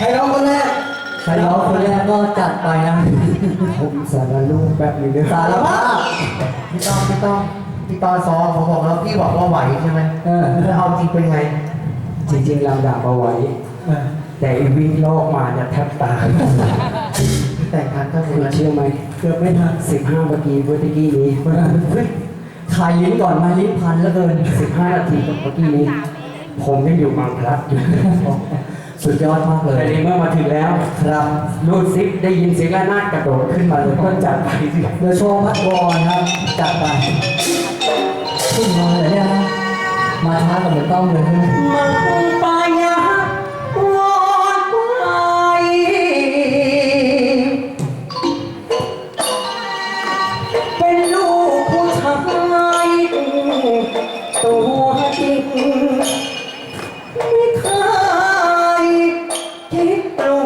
ใครร้องคนแรกใครร้องคนแรกก็จัดไปนะผมสารลูกแบบนี้ด้วยสารภาพพี่ต้องพี่ต้องพี่ตอนซ้อมผมบอกแล้วพี่บอกว่าไหวใช่ไหมเออแล้วเอาจริงเป็นไง จริงๆเราดับเอาไว้แต่อีวิ่งโลกมาเนี่ยแทบตายแต่งทันก็คุคือณเชื่อไหมเกือบไม่ทันสิบห้านาทีเมื่อกี้นี้เฮ้ยถ่ายลิ้นก่อนมาลิ้นพันแล้วเกินสิบห้านาทีเมื่อกี้นี้ ผมยังอยู่บางพลัดอยู่ สุดยอดมากเลแต่ย ในเมื่อมาถึงแล้วครับรูดซิปได้ยินเสียงระนาดกระโดดขึ้นมาเลยก็จัดไปสิเดอะโชว์พัดวอนครับ จัดไปขึ้นมาเลยเนี่ยนะมาช้ากับเหมือนต้องเลยใช่ไหมมังปายา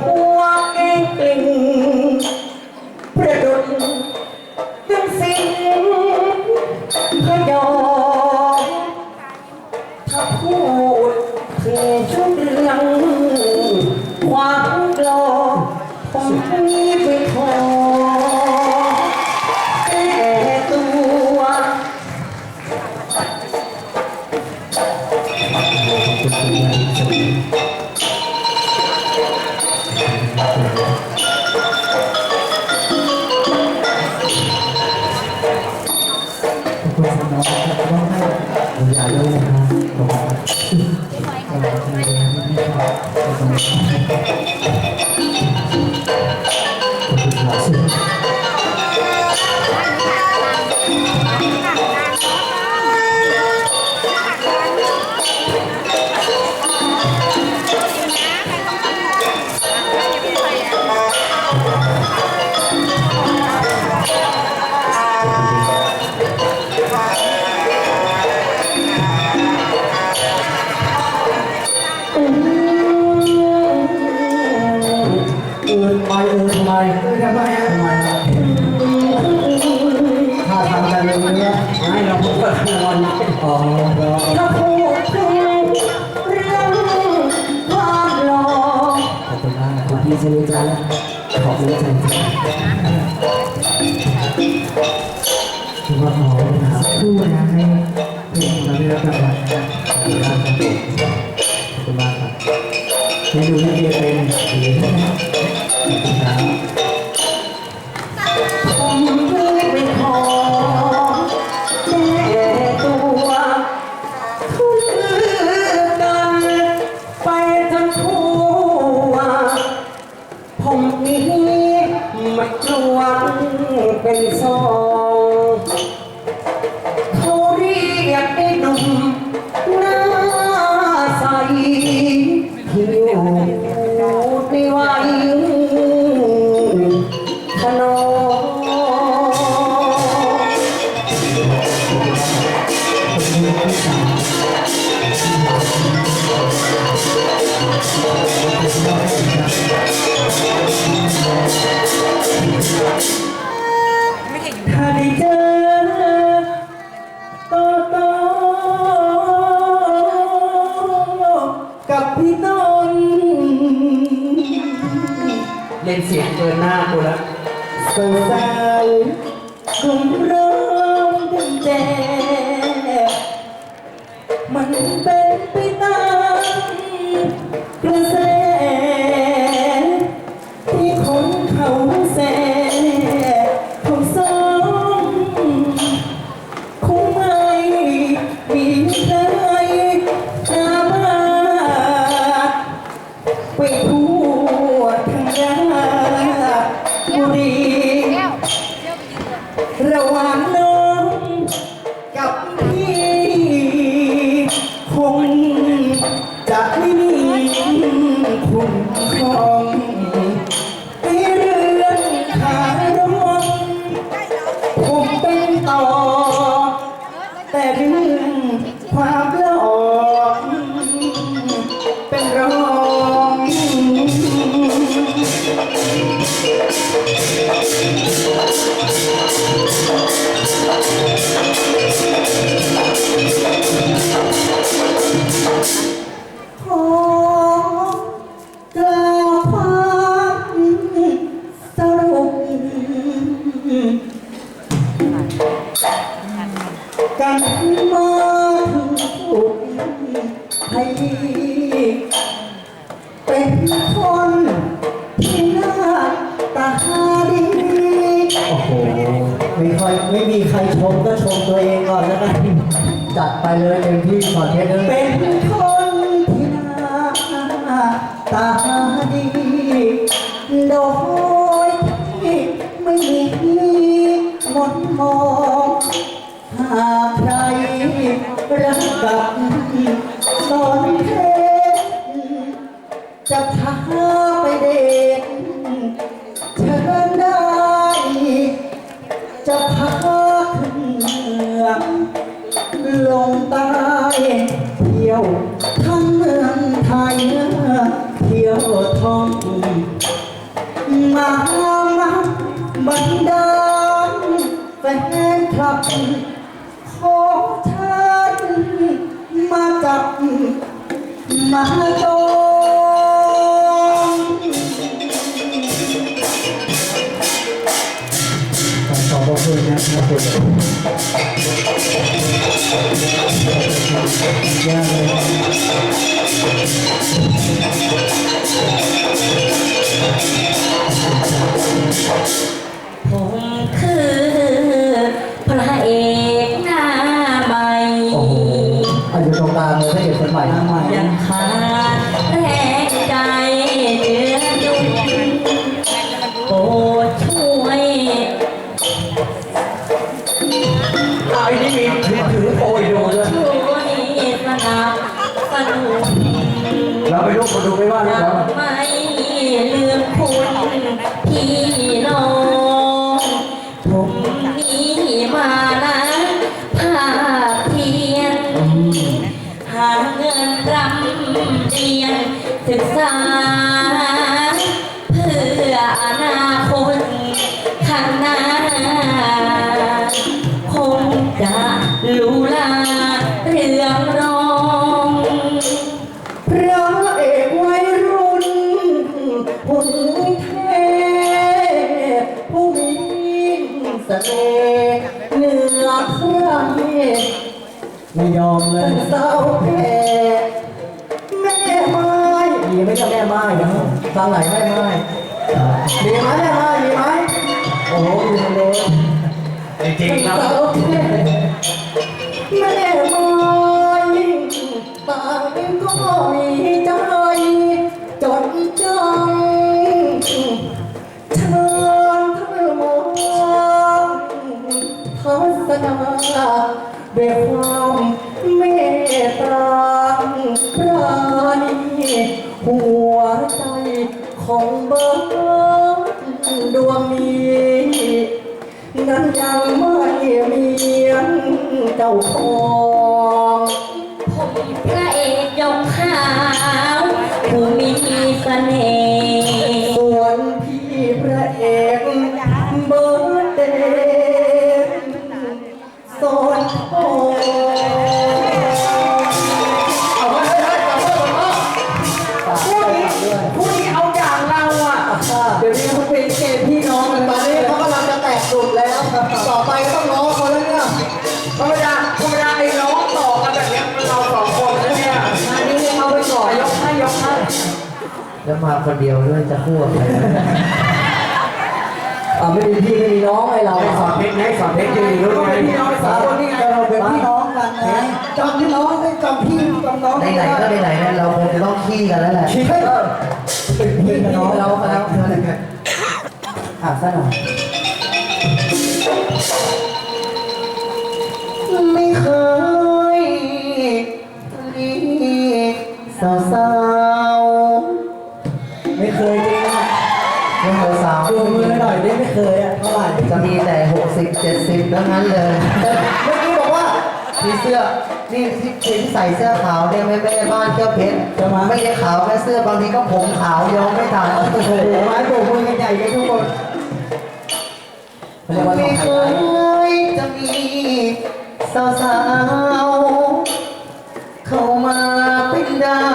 หัวเองกลิ่ง เลยเนี่ยไม่เราพูดกับนอนอ๋อถ้าพูดถึงเรื่องความหล่อขอบคุณมากคขอรับพี่ชนิจ้าขอบคุณจ้าถือว่าพร้อนะครับคู่นะให้เพลงเราได้รับรางวัลนะขอบคุณมากครับขอบคุณมากครับให้ดูให้ดีเป็นดี เป็นสองเขาเรียกไอ้หนุ่มหน้าใสที่อยู่ในวัยขนอ พี่ต้นเล่นเสียงเกินหน้ากูแล้วสงสารคุมร้องดังแจมันเป็นไปตามกระแส กันมาถึงจุดให้เป็นคนที่น่าตาดีโอ้โห ไม่ค่อยไม่มีใครชมก็ชมตัวเองก่อนแล้วกัน จัดไปเลยเต็มที่ขอเทสเป็นคนที่น่าตาดีโดก รักกับสอนเพชรจะพาไปเดทเชิญได้ จะพาขึ้นเหนือลงใต้เที่ยวทั้งเมืองไทยเที่ยวท่องมามาบันดาลแฟนคลับ ม ไม่ยอมเลเป็ยนสาวแก่แม่ไม้มีไม่ใช่แม่ไม้นะทางไหนแม่ไม้มีไหมแม่ไม้มีไหมโอ้โหมีคนเลยจริงครับแม่ไม้ ด้วยความเมตตาปราณีหัวใจของเบิร์ดวงนี้นั้นยังไม่มีเจ้าของผมพระเอกยกขาวผู้มีเสน่ห์ มาคนเดียวด้วยจะคู่กับใครอ่าไม่มีพี่ไม่มีน้องไอ้เราให้สอนเพชรให้สอนเพชรยืนอยู่รุ่นไงพี่น้องสามคนนี่ไงเราเป็นพี่น้องกันไงจำพี่น้องไม่จำพี่จำน้องไหนๆก็ไหนๆเนี่ยเราคงจะต้องขี้กันแล้วแหละคิดให้เป็นพี่น้องเราเราเราแล้วอะซะหน่อยไม่เคยเรียกสาว ไม่เคยจริงนะเรื่องสาวดูมือหน่อยได้ไม่เคยอะเท่าไหร่จะมีแต่หกสิบเจ็ดสิบทั้งนั้นเลยๆเมื่อกี้บอกว่ามีเสื้อนี่ที่ที่ใส่เสื้อขาวเนี่ยไม่ไม่ได้บ้านเจ้าเพชรไม่ได้ขาวแค่เสื้อบางทีก็ผมขาวย้อมไม่ทันโอ้โหไม้โบกมือกันใหญ่เลยทุกคนเขาเรียกว่าขไม่องเคไทยยจะมีสาวๆเข้ามาเป็นดาว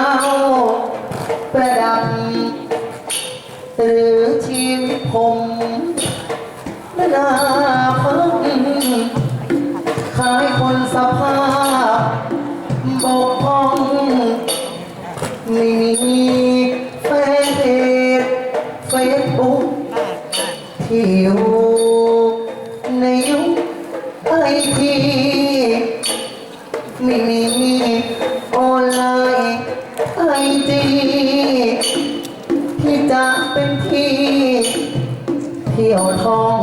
เที่